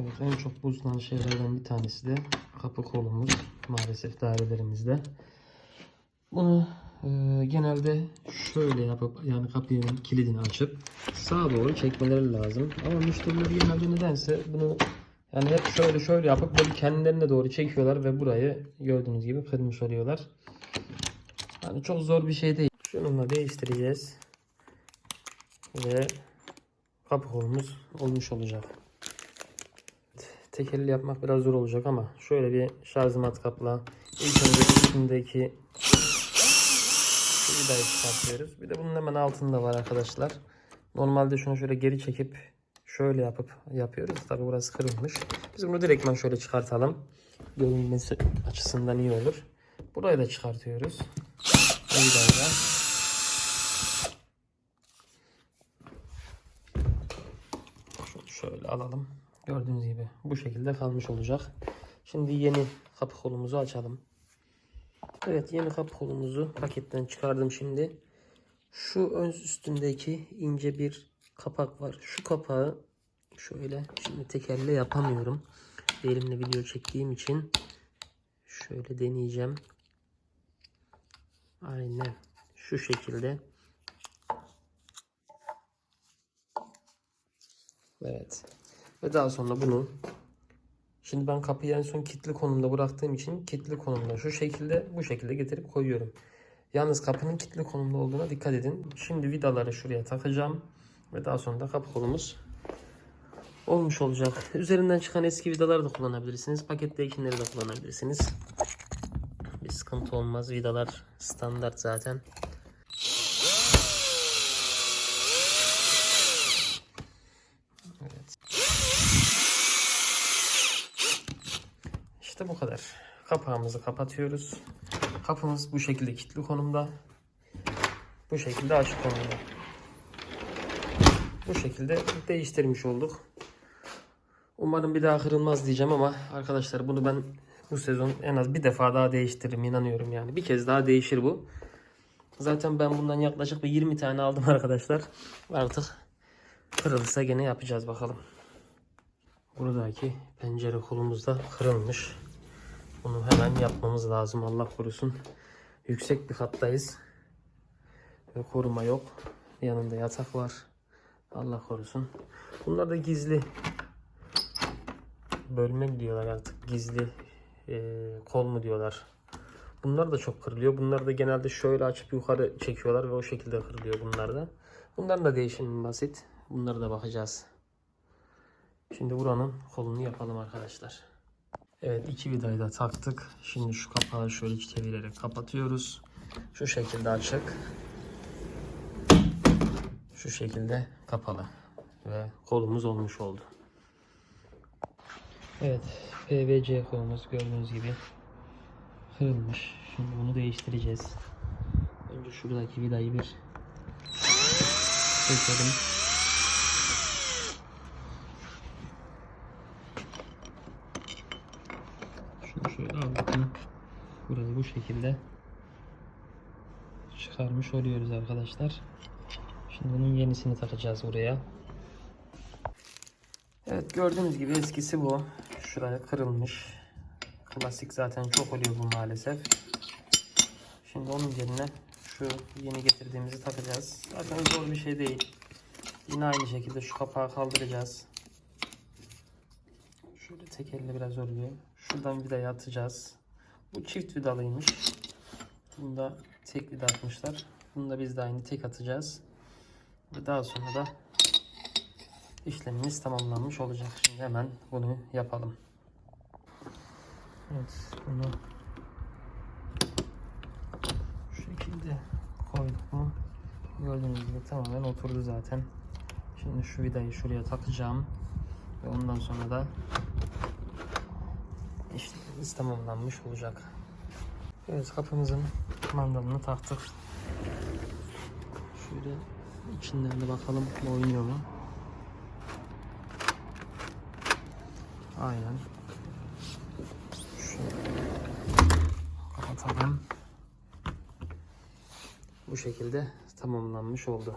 Evet en çok bozulan şeylerden bir tanesi de kapı kolumuz maalesef dairelerimizde. Bunu e, genelde şöyle yapıp yani kapının kilidini açıp sağa doğru çekmeleri lazım. Ama müşteriler genelde nedense bunu yani hep şöyle şöyle yapıp böyle kendilerine doğru çekiyorlar ve burayı gördüğünüz gibi kırmış oluyorlar. Yani çok zor bir şey değil. Şununla değiştireceğiz. Ve kapı kolumuz olmuş olacak. Tek elle yapmak biraz zor olacak ama şöyle bir şarj matkapla ilk önce üstündeki vidayı çıkartıyoruz. Bir de bunun hemen altında var arkadaşlar. Normalde şunu şöyle geri çekip şöyle yapıp yapıyoruz. Tabi burası kırılmış. Biz bunu direktmen şöyle çıkartalım. Görünmesi açısından iyi olur. Burayı da çıkartıyoruz. Şunu şöyle alalım. Gördüğünüz gibi bu şekilde kalmış olacak. Şimdi yeni kapı kolumuzu açalım. Evet yeni kapı kolumuzu paketten çıkardım şimdi. Şu ön üstündeki ince bir kapak var. Şu kapağı şöyle şimdi tekerle yapamıyorum. Elimle video çektiğim için şöyle deneyeceğim. Aynen şu şekilde. Evet. Ve daha sonra bunu Şimdi ben kapıyı en son kilitli konumda bıraktığım için kilitli konumda şu şekilde bu şekilde getirip koyuyorum. Yalnız kapının kilitli konumda olduğuna dikkat edin. Şimdi vidaları şuraya takacağım. Ve daha sonra da kapı kolumuz olmuş olacak. Üzerinden çıkan eski vidaları da kullanabilirsiniz. Pakettekileri de kullanabilirsiniz. Bir sıkıntı olmaz. Vidalar standart zaten. İşte bu kadar. Kapağımızı kapatıyoruz. Kapımız bu şekilde kilitli konumda. Bu şekilde açık konumda. Bu şekilde değiştirmiş olduk. Umarım bir daha kırılmaz diyeceğim ama arkadaşlar bunu ben bu sezon en az bir defa daha değiştiririm inanıyorum yani. Bir kez daha değişir bu. Zaten ben bundan yaklaşık bir 20 tane aldım arkadaşlar. Artık kırılırsa gene yapacağız bakalım. Buradaki pencere kolumuz da kırılmış. Bunu hemen yapmamız lazım Allah korusun. Yüksek bir kattayız. Ve koruma yok. Yanında yatak var. Allah korusun. Bunlar da gizli bölme diyorlar artık gizli e, kol mu diyorlar. Bunlar da çok kırılıyor. Bunlar da genelde şöyle açıp yukarı çekiyorlar ve o şekilde kırılıyor bunlar da. Bunların da değişimi basit. Bunlara da bakacağız. Şimdi buranın kolunu yapalım arkadaşlar. Evet iki vidayı da taktık. Şimdi şu kapağı şöyle çevirerek kapatıyoruz. Şu şekilde açık. Şu şekilde kapalı. Ve kolumuz olmuş oldu. Evet PVC kolumuz gördüğünüz gibi kırılmış. Şimdi bunu değiştireceğiz. Önce şuradaki vidayı bir sökelim. Şunu şöyle aldık. Burayı bu şekilde çıkarmış oluyoruz arkadaşlar. Şimdi bunun yenisini takacağız buraya. Evet gördüğünüz gibi eskisi bu. Şuraya kırılmış. Klasik zaten çok oluyor bu maalesef. Şimdi onun yerine şu yeni getirdiğimizi takacağız. Zaten zor bir şey değil. Yine aynı şekilde şu kapağı kaldıracağız. Şöyle tek elle biraz zorluyor. Şuradan vidayı atacağız. Bu çift vidalıymış. Bunda tek vida atmışlar. Bunda biz de aynı tek atacağız. Ve daha sonra da işlemimiz tamamlanmış olacak. Şimdi hemen bunu yapalım. Evet bunu şu şekilde koyduk mu gördüğünüz gibi tamamen oturdu zaten. Şimdi şu vidayı şuraya takacağım ve ondan sonra da işlemimiz tamamlanmış olacak. Evet kapımızın mandalını taktık. Şöyle içinden de bakalım oynuyor mu? Aynen. Şöyle kapatalım. Bu şekilde tamamlanmış oldu.